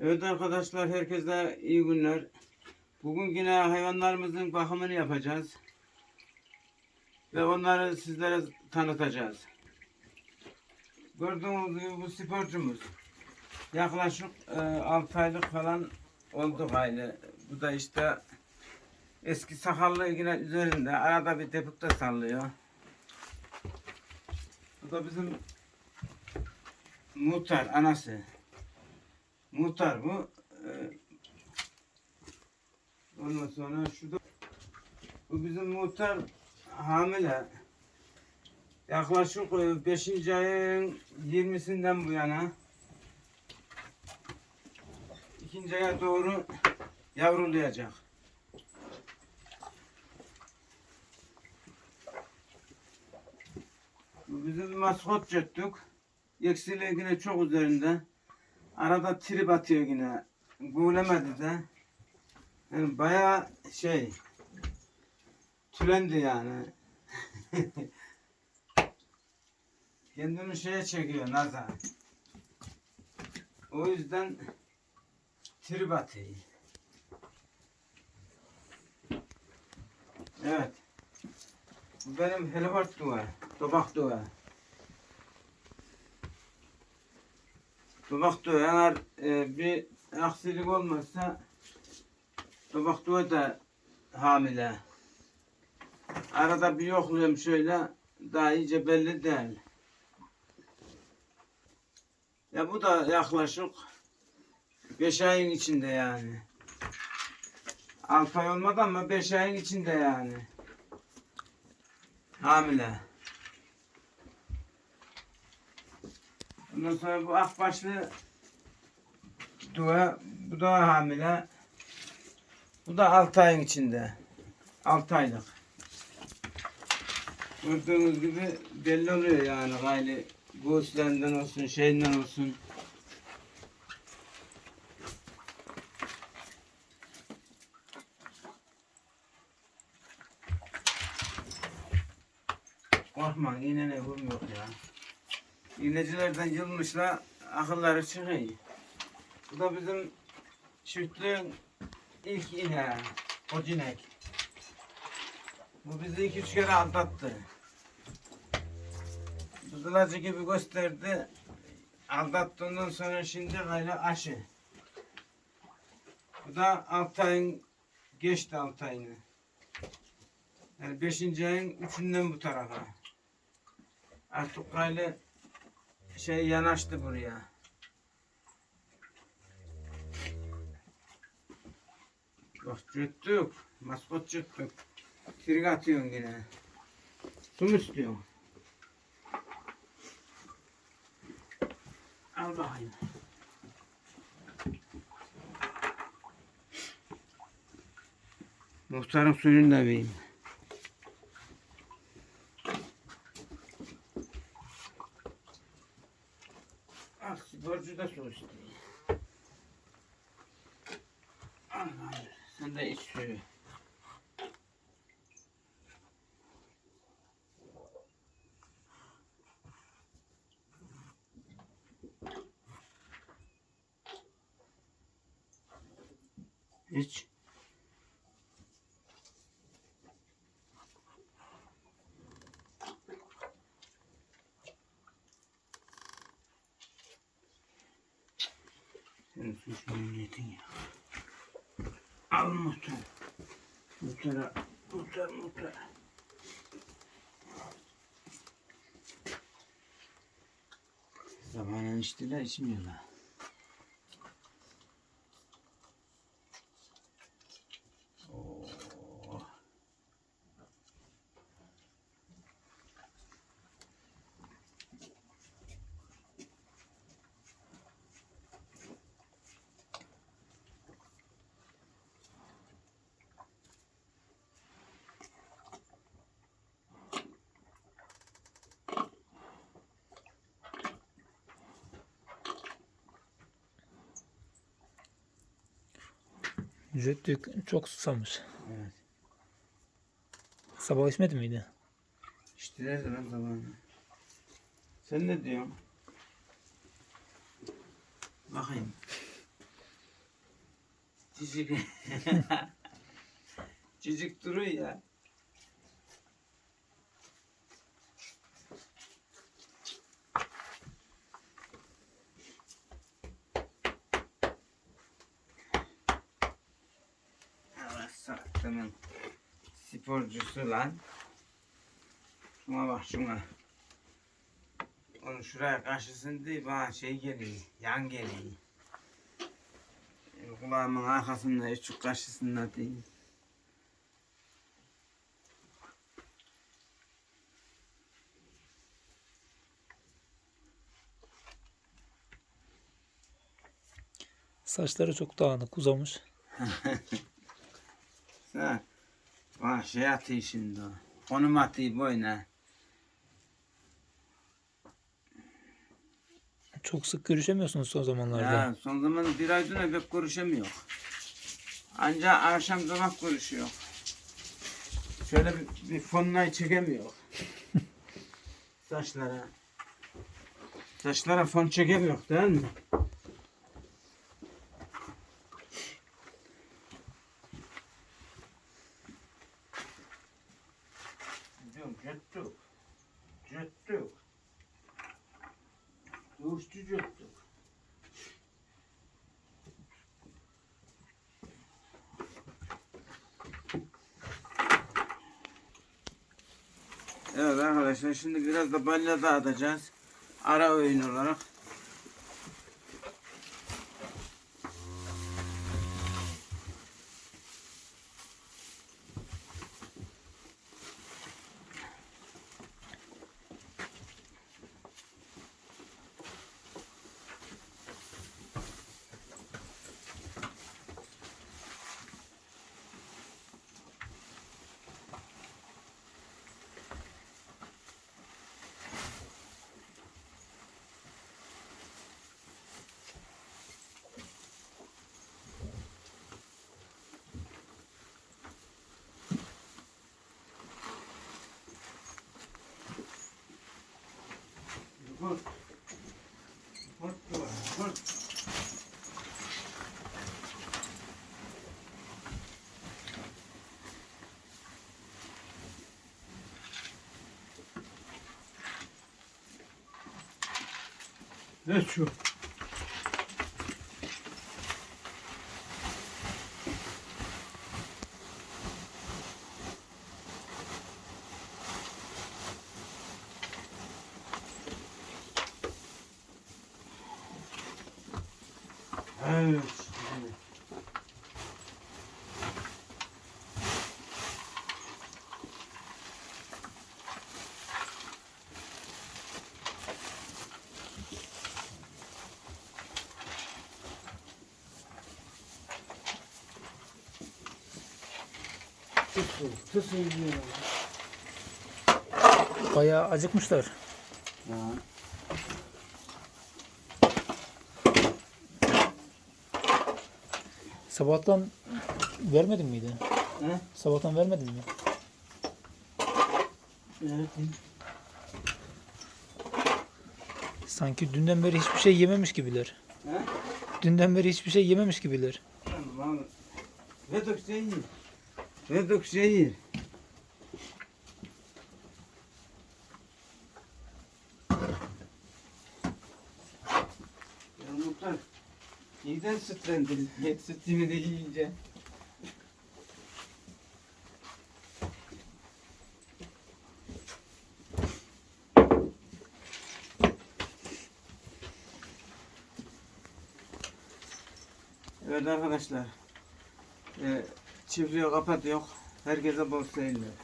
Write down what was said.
Evet arkadaşlar herkese iyi günler. Bugün yine hayvanlarımızın bakımını yapacağız. Ve onları sizlere tanıtacağız. Gördüğünüz gibi bu sporcumuz. Yaklaşık e, 6 aylık falan oldu aile. Bu da işte eski sakallı yine üzerinde. Arada bir tepuk da sallıyor. Bu da bizim muhtar anası. Muhtar bu. Ee, ondan sonra şurada bu bizim muhtar hamile. Yaklaşık 5. ayın 20'sinden bu yana ikinci aya doğru yavrulayacak. Bu bizim maskot cöttük. Eksiliği yine çok üzerinde. Arada trip atıyor yine. Gulemedi de. Yani bayağı şey tülendi yani. Kendini şeye çekiyor naza. O yüzden trip atıyor. Evet. Bu benim helivart dua. Tobak dua. Tobak dua eğer e, bir aksilik olmazsa Tobak dua da hamile. Arada bir yokluyorum şöyle daha iyice belli değil. Ya bu da yaklaşık 5 ayın içinde yani. 6 ay olmadı ama 5 ayın içinde yani. Hamile. Ondan sonra bu akbaşlı dua, bu da hamile. Bu da 6 ayın içinde. 6 aylık. Gördüğünüz gibi belli oluyor yani gayri göğüslerinden olsun, şeyinden olsun. Korkma iğnene vurm yok ya. İğnecilerden yılmışla akılları çıkıyor. Bu da bizim çiftliğin ilk iğne. Kocinek. Bu bizi iki üç kere aldattı. Buzulacı gibi gösterdi. Aldattığından sonra şimdi gayrı aşı. Bu da altı ayın geçti altı ayını. Yani beşinci ayın üçünden bu tarafa. Artık gayrı şey yanaştı buraya. Bak cüttük. Maskot cüttük. Trik atıyorsun yine. Su mu istiyorsun? Al bakayım. Muhtarın suyunu da vereyim. Ah, sporcu da su istiyor. Al Sen de iç suyu. İç. Sen suç memnuniyetin ya. Al muhtar. Muhtara, muhtar, muhtar. Zamanın içtiler, içmiyorlar. Rüttük çok susamış. Evet. Sabah içmedi miydi? İçtiler de lan zamanı. Sen ne diyorsun? Bakayım. Cicik. Cicik duruyor ya. Evet, sattımın sporcusu lan. Şuna bak şuna. Onu şuraya karşısın diye bana şey geliyor, yan geliyor. Kulağımın arkasında, üç karşısında değil. Saçları çok dağınık uzamış. Ha, bak şey atıyor şimdi o. Konum atıyor boyuna. Çok sık görüşemiyorsunuz son zamanlarda. Ya son zaman bir ay döne pek görüşemiyor. Ancak akşam zaman görüşüyor. Şöyle bir, bir fonlayı çekemiyor. Saçlara. Saçlara fon çekemiyor değil mi? Duştu cettuk. Evet arkadaşlar şimdi biraz da balya dağıtacağız. Ara öğün olarak. Ne şu? Evet. Bayağı acıkmışlar. Ha. Sabahtan vermedin miydi? He? Sabahtan vermedin mi? Evet. Sanki dünden beri hiçbir şey yememiş gibiler. He? Dünden beri hiçbir şey yememiş gibiler. Tamam. Redok şey yer. Şey yer. Ya muhtar. İyiden sütlendin. Sütümü de yiyince. Evet arkadaşlar. Ee, çiftliği kapatıyor. Herkese bol seyirler.